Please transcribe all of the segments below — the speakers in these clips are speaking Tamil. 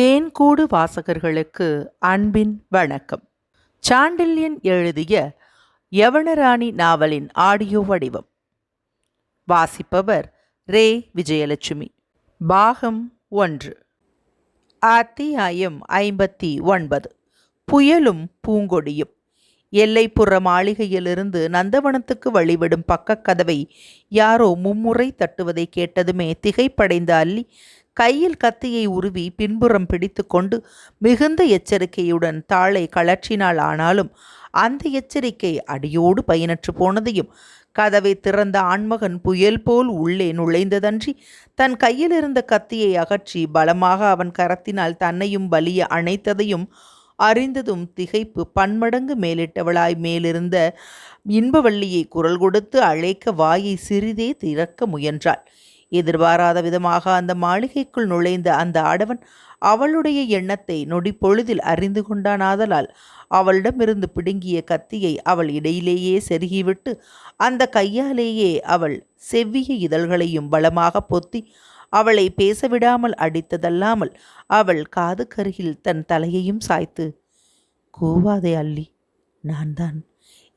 தேன்கூடு வாசகர்களுக்கு அன்பின் வணக்கம். சாண்டில்யன் எழுதிய யவனராணி நாவலின் ஆடியோ வடிவம். வாசிப்பவர் ரே. விஜயலட்சுமி. பாகம் ஒன்று. அத்தியாயம் ஐம்பத்தி ஒன்பது. புயலும் பூங்கொடியும். எல்லைப்புற மாளிகையிலிருந்து நந்தவனத்துக்கு வழிவிடும் பக்கக் கதவை யாரோ மும்முறை தட்டுவதை கேட்டதுமே திகைப்படைந்த அல்லி கையில் கத்தியை உருவி பின்புறம் பிடித்துக்கொண்டு மிகுந்த எச்சரிக்கையுடன் தாளை கழற்றினாள் ஆனாலும் அந்த எச்சரிக்கை அடியோடு பயனற்று போனதையும் கதவை திறந்த ஆண்மகன் புயல் போல் உள்ளே நுழைந்ததன்றி தன் கையில் இருந்த கத்தியை அகற்றி பலமாக அவன் கரத்தினால் தன்னையும் வலிய அணைத்ததையும் அறிந்ததும் திகைப்பு பன்மடங்கு மேலிட்டவளாய் மேலிருந்த இன்பவள்ளியை குரல் கொடுத்து அழைக்க வாயை சிறிதே திறக்க முயன்றாள். எதிர்பாராத விதமாக அந்த மாளிகைக்குள் நுழைந்த அந்த ஆடவன் அவளுடைய எண்ணத்தை நொடி பொழுதில் அறிந்து கொண்டானாதலால் அவளிடமிருந்து பிடுங்கிய கத்தியை அவள் இடையிலேயே செருகிவிட்டு அந்த கையாலேயே அவள் செவ்விய இதழ்களையும் பலமாக பொத்தி அவளை பேசவிடாமல் அடித்ததல்லாமல் அவள் காது கருகில் தன் தலையையும் சாய்த்து கூவாதே அல்லி நான் தான்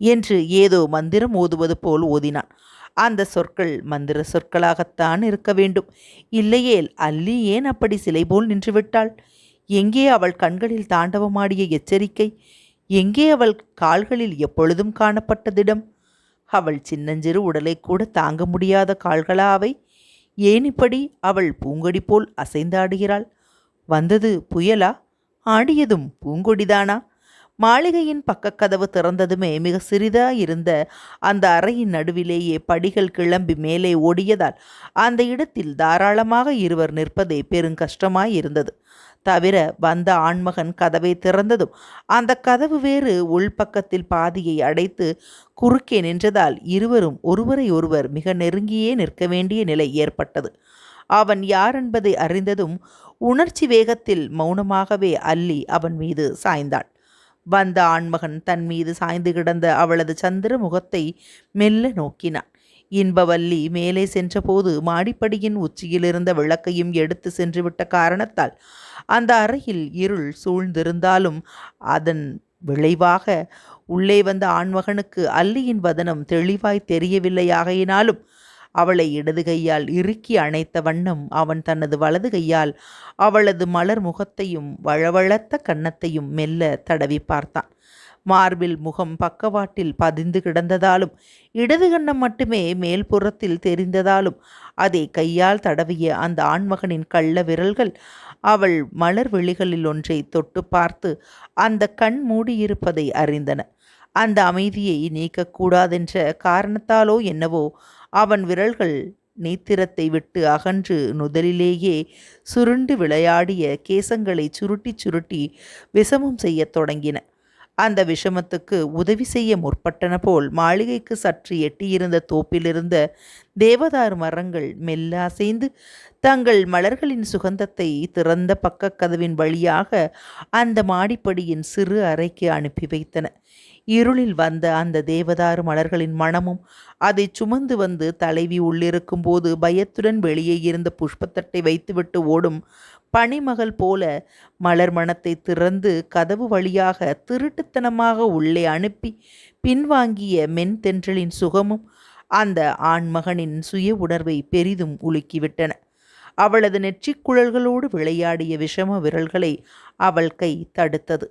என்று ஏதோ மந்திரம் ஓதுவது போல் ஓதினான். அந்த சொற்கள் மந்திர சொற்களாகத்தான் இருக்க வேண்டும். இல்லையேல் அல்லி ஏன் அப்படி சிலை போல் நின்றுவிட்டாள்? எங்கே அவள் கண்களில் தாண்டவமாடிய எச்சரிக்கை? எங்கே அவள் கால்களில் எப்பொழுதும் காணப்பட்டதிடம்? அவள் சின்னஞ்சிறு உடலை கூட தாங்க முடியாத கால்களா அவை? ஏன் இப்படி அவள் பூங்கொடி போல் அசைந்தாடுகிறாள் வந்தது புயலா? ஆடியதும் பூங்கொடிதானா? மாளிகையின் பக்கக்கதவு திறந்ததுமே மிக சிறிதாயிருந்த அந்த அறையின் நடுவிலேயே படிகள் கிளம்பி மேலே ஓடியதால் அந்த இடத்தில் தாராளமாக இருவர் நிற்பதே பெருங்கஷ்டமாயிருந்தது தவிர வந்த ஆண்மகன் கதவை திறந்ததும் அந்த கதவு வேறு உள்பக்கத்தில் பாதியை அடைத்து குறுக்கே நின்றதால் இருவரும் ஒருவரை ஒருவர் மிக நெருங்கியே நிற்க வேண்டிய நிலை ஏற்பட்டது. அவன் யார் என்பதை அறிந்ததும் உணர்ச்சி வேகத்தில் மௌனமாகவே அல்லி அவன் மீது சாய்ந்தாள் வந்த ஆண்மகன் தன் மீது சாய்ந்து கிடந்த அவளது சந்திர முகத்தை மெல்ல நோக்கினான். இன்பவல்லி மேலே சென்றபோது மாடிப்படியின் உச்சியிலிருந்த விளக்கையும் எடுத்து சென்றுவிட்ட காரணத்தால் அந்த அறையில் இருள் சூழ்ந்திருந்தாலும் அதன் விளைவாக உள்ளே வந்த ஆண்மகனுக்கு அல்லியின் வதனம் தெளிவாய் தெரியவில்லையாகையினாலும் அவளை இடது கையால் இறுக்கி அணைத்த வண்ணம் அவன் தனது வலது கையால் அவளது மலர் முகத்தையும் வளவளத்த கன்னத்தையும் மெல்ல தடவி பார்த்தான். மார்பில் முகம் பக்கவாட்டில் பதிந்து கிடந்ததாலும் இடது கண்ணம் மட்டுமே மேல்புறத்தில் தெரிந்ததாலும் அதை கையால் தடவிய அந்த ஆண்மகனின் கள்ள விரல்கள் அவள் மலர் வெளிகளில் ஒன்றை தொட்டு பார்த்து அந்த கண் மூடியிருப்பதை அறிந்தன. அந்த அமைதியை நீக்கக்கூடாதென்ற காரணத்தாலோ என்னவோ அவன் விரல்கள் நீத்திரத்தை விட்டு அகன்று நுதலிலேயே சுருண்டு விளையாடிய கேசங்களை சுருட்டி சுருட்டி விஷமம் செய்யத் தொடங்கின. அந்த விஷமத்துக்கு உதவி செய்ய முற்பட்டன போல் மாளிகைக்கு சற்று எட்டியிருந்த தோப்பிலிருந்த தேவதார் மரங்கள் மெல்ல அசைந்து தங்கள் மலர்களின் சுகந்தத்தை திறந்த பக்கக்கதவின் வழியாக அந்த மாடிப்படியின் சிறு அறைக்கு அனுப்பி வைத்தன. இருளில் வந்த அந்த தேவதாரு மலர்களின் மனமும் அதை சுமந்து வந்து தலைவி உள்ளிருக்கும் போது பயத்துடன் வெளியே இருந்த புஷ்பத்தட்டை வைத்துவிட்டு ஓடும் பனிமகள் போல மலர் மனத்தை திறந்து கதவு வழியாக திருட்டுத்தனமாக உள்ளே அனுப்பி பின்வாங்கிய மென்தென்றலின் சுகமும் அந்த ஆண்மகனின் சுய உணர்வை பெரிதும் உலுக்கிவிட்டன. அவளது நெற்றிக்குழல்களோடு விளையாடிய விஷம விரல்களை அவள் கை தடுத்தது.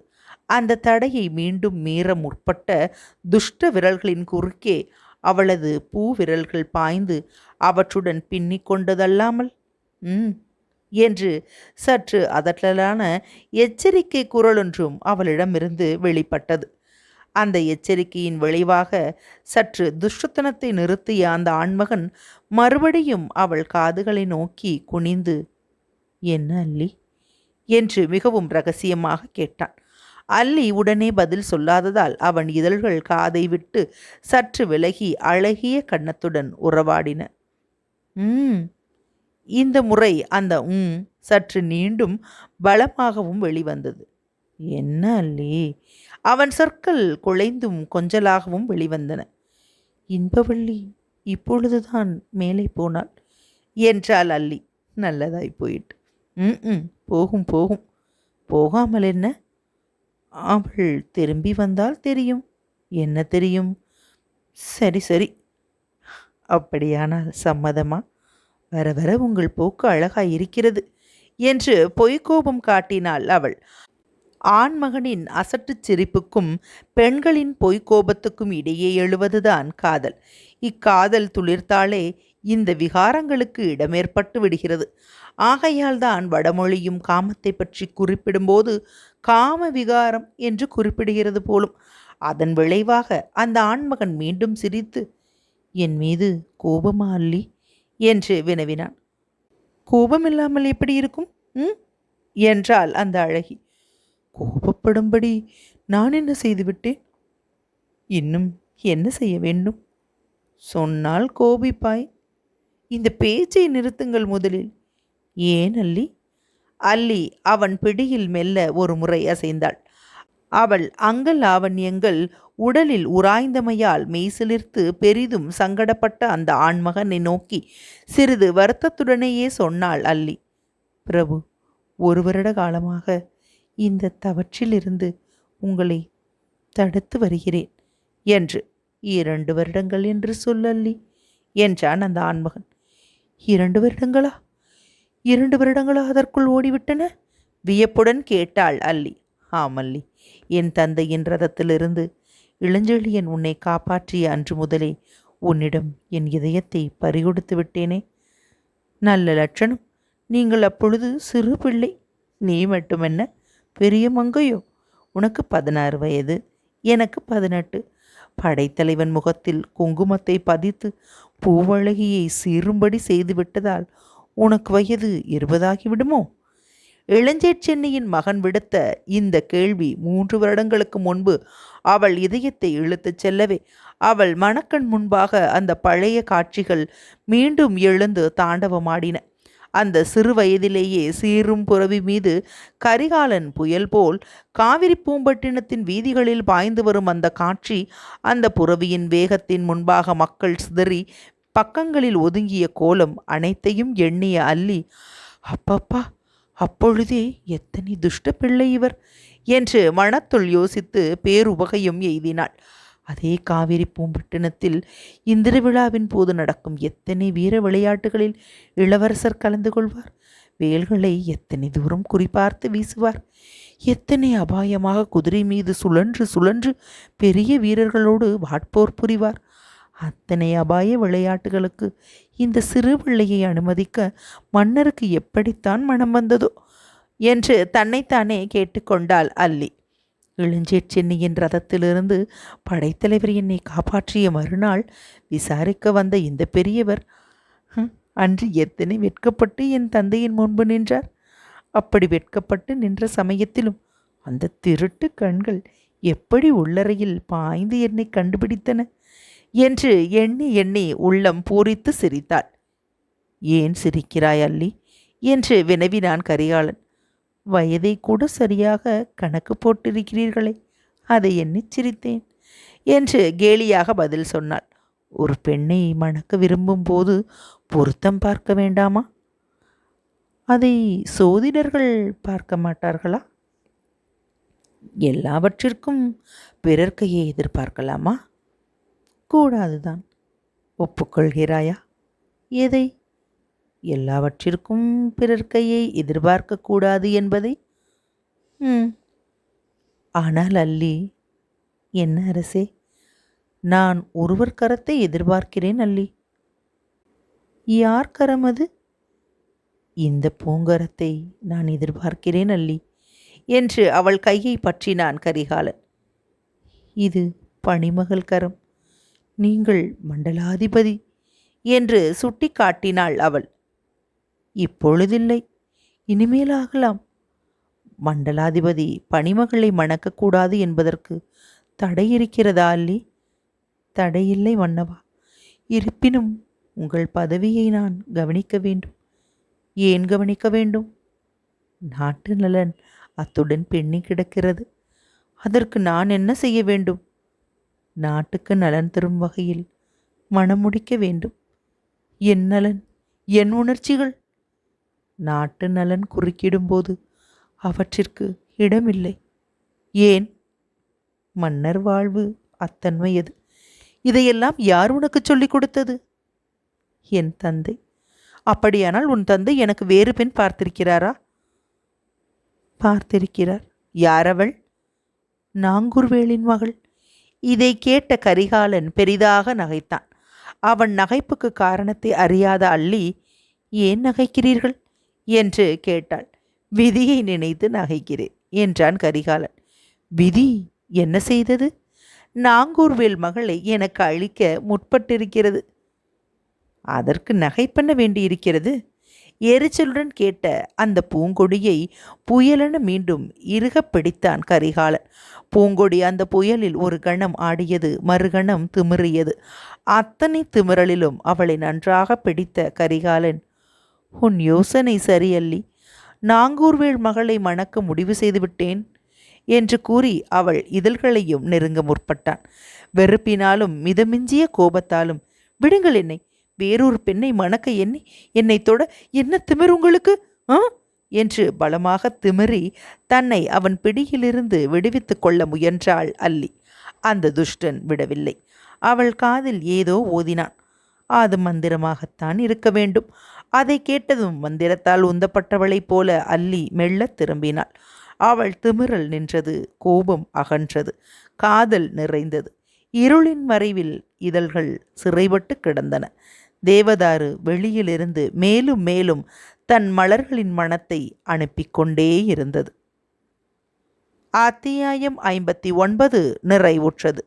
அந்த தடையை மீண்டும் மீற முற்பட்ட துஷ்ட விரல்களின் குறுக்கே அவளது பூ விரல்கள் பாய்ந்து அவற்றுடன் பின்னிக் கொண்டதல்லாமல் ம் என்று சற்று அதட்டலான எச்சரிக்கை குரலொன்றும் அவளிடமிருந்து வெளிப்பட்டது. அந்த எச்சரிக்கையின் விளைவாக சற்று துஷ்டத்தனத்தை நிறுத்திய அந்த ஆண்மகன் மறுபடியும் அவள் காதுகளை நோக்கி குனிந்து என்ன அல்லி என்று மிகவும் ரகசியமாக கேட்டான். அல்லி உடனே பதில் சொல்லாததால் அவன் இதழ்கள் காதை விட்டு சற்று விலகி அழகிய கன்னத்துடன் உறவாடின. ம் இந்த முறை அந்த உம் சற்று நீண்டும் பலமாகவும் வெளிவந்தது. என்ன அல்லி? அவன் சொற்கள் குலைந்தும் கொஞ்சலாகவும் வெளிவந்தன. இன்பவள்ளி இப்பொழுதுதான் மேலே போனாள் என்றாள் அல்லி. நல்லதாய் போயிட்டு ம் ம் போகும் போகும். போகாமல் என்ன? அவள் திரும்பி வந்தால் தெரியும். என்ன தெரியும்? சரி சரி. அப்படியானால் சம்மதமா? வர வர உங்கள் போக்கு அழகாய் இருக்கிறது என்று பொய்க்கோபம் காட்டினாள் அவள். ஆண்மகனின் அசட்டுச் சிரிப்புக்கும் பெண்களின் பொய்க்கோபத்துக்கும் இடையே எழுவதுதான் காதல். இக்காதல் துளிர்த்தாலே இந்த விகாரங்களுக்கு இடமேற்பட்டு விடுகிறது. ஆகையால்தான் வடமொழியும் காமத்தை பற்றி குறிப்பிடும்போது காம விகாரம் என்று குறிப்பிடுகிறது போலும். அதன் விளைவாக அந்த ஆண்மகன் மீண்டும் சிரித்து என் மீது கோபமா அல்லி என்று வினவினான். கோபம் இல்லாமல் எப்படி இருக்கும்? ம் என்றாள் அந்த அழகி. கோபப்படும்படி நான் என்ன செய்துவிட்டேன் இன்னும் என்ன செய்ய வேண்டும்? சொன்னால் கோபிப்பாய். இந்த பேச்சை நிறுத்துங்கள் முதலில். ஏன் அல்லி? அல்லி அவன் பிடியில் மெல்ல ஒரு முறை அசைந்தாள். அவள் அங்கல் லாவண்யங்கள் உடலில் உராய்ந்தமையால் மெய்சிலிர்த்து பெரிதும் சங்கடப்பட்ட அந்த ஆண்மகனை நோக்கி சிறிது வருத்தத்துடனேயே சொன்னாள் அல்லி. பிரபு ஒரு வருட காலமாக இந்த தவற்றிலிருந்து உங்களை தடுத்து வருகிறேன் என்று. இரண்டு வருடங்கள் என்று சொல்லல்லி என்றான் அந்த ஆண்மகன். இரண்டு வருடங்களா? இரண்டு வருடங்களா அதற்குள் ஓடிவிட்டன? வியப்புடன் கேட்டாள் அல்லி. ஆமல்லி என் தந்தையின் ரதத்திலிருந்து இளஞ்செழியன் உன்னை காப்பாற்றிய அன்று முதலே உன்னிடம் என் இதயத்தை பறிகொடுத்து விட்டேனே. நல்ல லட்சணம் நீங்கள் அப்பொழுது சிறு பிள்ளை. நீ மட்டுமென்ன பெரிய மங்கையோ? உனக்கு பதினாறு வயது எனக்கு பதினெட்டு. படைத்தலைவன் முகத்தில் குங்குமத்தை பதித்து பூவழகியை சீரும்படி செய்துவிட்டதால் உனக்கு வயது இருபதாகிவிடுமோ? இளஞ்சேர் இளஞ்சேட் மகன் விடுத்த இந்த கேள்வி மூன்று வருடங்களுக்கு முன்பு அவள் இதயத்தை இழுத்துச் செல்லவே அவள் மணக்கண் முன்பாக அந்த பழைய காட்சிகள் மீண்டும் எழுந்து தாண்டவமாடின. அந்த சிறு வயதிலேயே சீரும் புறவி மீது கரிகாலன் புயல் போல் காவிரி பூம்பட்டினத்தின் வீதிகளில் பாய்ந்து வரும் அந்த காட்சி அந்த புறவியின் வேகத்தின் முன்பாக மக்கள் சிதறி பக்கங்களில் ஒதுங்கிய கோலம் அனைத்தையும் எண்ணிய அல்லி அப்பப்பா அப்பொழுதே எத்தனை துஷ்ட பிள்ளை இவர்? என்று மனத்துள் யோசித்து பேருவகையும் எய்தினாள். அதே காவிரி பூம்பட்டினத்தில் இந்திர விழாவின் போது நடக்கும் எத்தனை வீர விளையாட்டுகளில் இளவரசர் கலந்து கொள்வார்? வேல்களை எத்தனை தூரம் குறிபார்த்து வீசுவார்? எத்தனை அபாயமாக குதிரை மீது சுழன்று சுழன்று பெரிய வீரர்களோடு வாட்போர் புரிவார்? அத்தனை அபாய விளையாட்டுகளுக்கு இந்த சிறு பிள்ளையை அனுமதிக்க மன்னருக்கு எப்படித்தான் மனம் வந்ததோ? என்று தன்னைத்தானே கேட்டுக்கொண்டாள் அல்லி. இளஞ்சேட் சென்னியின் ரதத்திலிருந்து படைத்தலைவர் என்னை காப்பாற்றிய மறுநாள் விசாரிக்க வந்த இந்த பெரியவர் அன்று எத்தனை வெட்கப்பட்டு என் தந்தையின் முன்பு நின்றார்? அப்படி வெட்கப்பட்டு நின்ற சமயத்திலும் அந்த திருட்டு கண்கள் எப்படி உள்ளறையில் பாய்ந்து என்னை கண்டுபிடித்தன? என்று எண்ணி எண்ணி உள்ளம் பூரித்து சிரித்தாள். ஏன் சிரிக்கிறாய் அல்லி? என்று வினவினான் கரிகாலன். வயதை கூட சரியாக கணக்கு போட்டிருக்கிறீர்களே. அதை எண்ணிச் சிரித்தேன். என்று கேலியாக பதில் சொன்னாள். ஒரு பெண்ணை மணக்க விரும்பும் போது பொருத்தம் பார்க்க வேண்டாமா? அதை சோதிடர்கள் பார்க்க மாட்டார்களா? எல்லாவற்றிற்கும் பிறர் கையை எதிர்பார்க்கலாமா? கூடாதுதான். ஒப்புக்கொள்கிறாயா? எதை? எல்லாவற்றிற்கும் பிறர் கையை எதிர்பார்க்கக்கூடாது என்பதை? ஆனால் அல்லி என்ன அரசே நான் ஒருவர் கரத்தை எதிர்பார்க்கிறேன் அல்லி. யார் கரம் அது? இந்த பூங்கரத்தை நான் எதிர்பார்க்கிறேன் அல்லி என்று அவள் கையை பற்றினான் கரிகாலன். இது பணிமகள் கரம் நீங்கள் மண்டலாதிபதி என்று சுட்டி காட்டினாள் அவள். இப்பொழுதில்லை. இனிமேலாகலாம். மண்டலாதிபதி பணிமகளை மணக்கக்கூடாது என்பதற்கு தடை இருக்கிறதா அல்லி? தடையில்லை மன்னவா. இருப்பினும் உங்கள் பதவியை நான் கவனிக்க வேண்டும். ஏன் கவனிக்க வேண்டும்? நாட்டு நலன் அத்துடன் பெண்ணி கிடக்கிறது. அதற்கு நான் என்ன செய்ய வேண்டும்? நாட்டுக்கு நலன் தரும் வகையில் மணமுடிக்க வேண்டும். என் நலன் என் உணர்ச்சிகள் நாட்டு நலன் குறுக்கிடும்போது அவற்றிற்கு இடமில்லை. ஏன்? மன்னர் வாழ்வு அத்தன்மையது. இதையெல்லாம் யார் உனக்கு சொல்லிக் கொடுத்தது? என் தந்தை. அப்படியானால் உன் தந்தை எனக்கு வேறு பெண் பார்த்திருக்கிறாரா? பார்த்திருக்கிறார். யாரவள்? நாங்கூர்வேலின் மகள். இதை கேட்ட கரிகாலன் பெரிதாக நகைத்தான். அவன் நகைப்புக்கு காரணத்தை அறியாத அள்ளி ஏன் நகைக்கிறீர்கள்? என்று கேட்டாள். விதியை நினைத்து நகைக்கிறேன் என்றான் கரிகாலன். விதி என்ன செய்தது? நாங்கூர்வேல் மகளை எனக்கு அழிக்க முற்பட்டிருக்கிறது. அதற்கு நகை பண்ண வேண்டியிருக்கிறது. எரிச்சலுடன் கேட்ட அந்த பூங்கொடியை புயலென மீண்டும் இறுகப் பிடித்தான் கரிகாலன். பூங்கொடி அந்த புயலில் ஒரு கணம் ஆடியது மறுகணம் திமிறியது. அத்தனை திமிரலிலும் அவளை நன்றாக பிடித்த கரிகாலன் உன் யோசனை சரியல்லி. நாங்கூர்வேள் மகளை மணக்க முடிவு செய்துவிட்டேன் என்று கூறி அவள் இதழ்களையும் நெருங்க முற்பட்டான் வெறுப்பினாலும் மிதமிஞ்சிய கோபத்தாலும் விடுங்கள் என்னை வேறொரு பெண்ணை மணக்க எண்ணி என்னை தொட என்ன திமிர் உங்களுக்கு? ஆ? என்று பலமாக திமிரி தன்னை அவன் பிடியிலிருந்து விடுவித்து கொள்ள முயன்றாள் அல்லி. அந்த துஷ்டன் விடவில்லை. அவள் காதில் ஏதோ ஓதினான். அது மந்திரமாகத்தான் இருக்க வேண்டும். அதை கேட்டதும் மந்திரத்தால் உந்தப்பட்டவளைப் போல அல்லி மெல்ல திரும்பினாள். அவள் திமிரல் நின்றது கோபம் அகன்றது காதல் நிறைந்தது. இருளின் மறைவில் இதழ்கள் சிறைபட்டு கிடந்தன. தேவதாரு வெளியிலிருந்து மேலும் மேலும் தன் மலர்களின் மனத்தை அனுப்பி கொண்டே இருந்தது. அத்தியாயம் ஐம்பத்தி ஒன்பது நிறைவுற்றது.